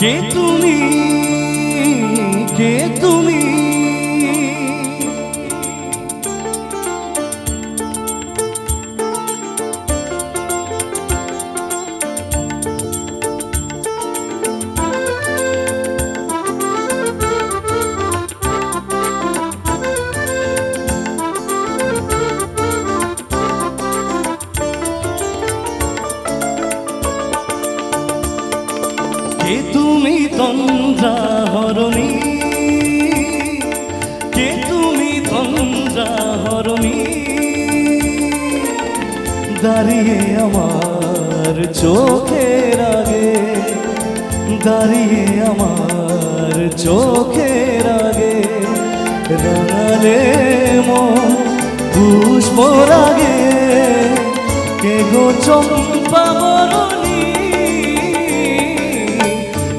কে তুমি? কে তুমি? কে তুমি তন্দ্রা হরণী কে তুমি তন্দ্রা হরণী দাঁড়িয়ে আমার চোখের আগে, দাঁড়িয়ে আমার চোখের আগে, রাঙালে মন পুষ্প লাগে কে গো চম্পা বরণী?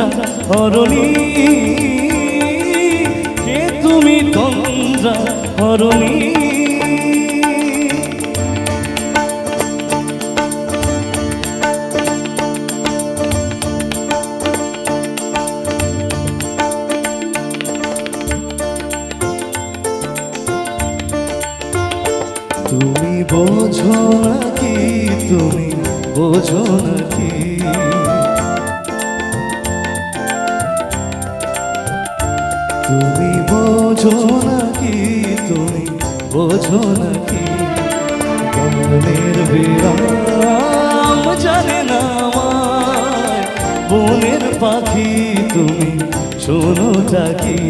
তন্দ্রা হরণী কে তুমি তন্দ্রা হরণী তুমি বোঝো নাকি তুমি বোঝো নাকি তুমি বোঝো নাকি, তুমি বোঝো নাকি? গানের বিরাম জানে না বনের পাখি, তুমি শোনো টাকি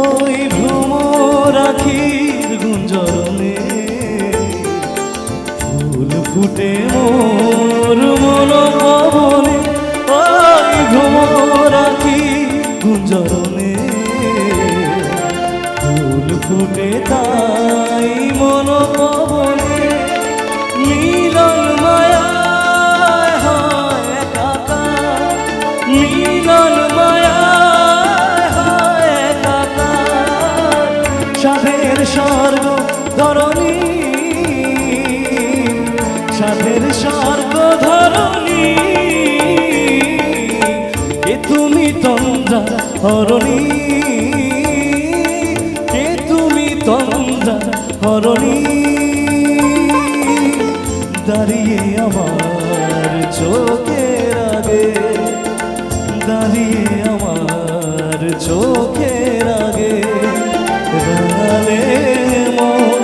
ওই ভ্রমরাখির গুঞ্জরণে ফুল ফুটে মোর মন গুঞ্জরণে ফুল ফুটে তাই মন পবনে মিলন মায়া হয় একাকার মিলন মায়া হয় একাকার। সাধের স্বর্গ ধরণী, সাধের স্বর্গ তন্দ্রা হরণী কে তুমি তন্দ্রা হরণী দাঁড়িয়ে আমার চোখের আগে, দাঁড়িয়ে আমার চোখের আগে। রাঙালে মন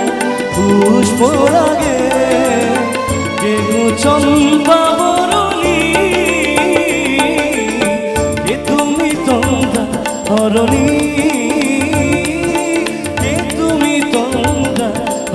পুষ্প লাগে কে গো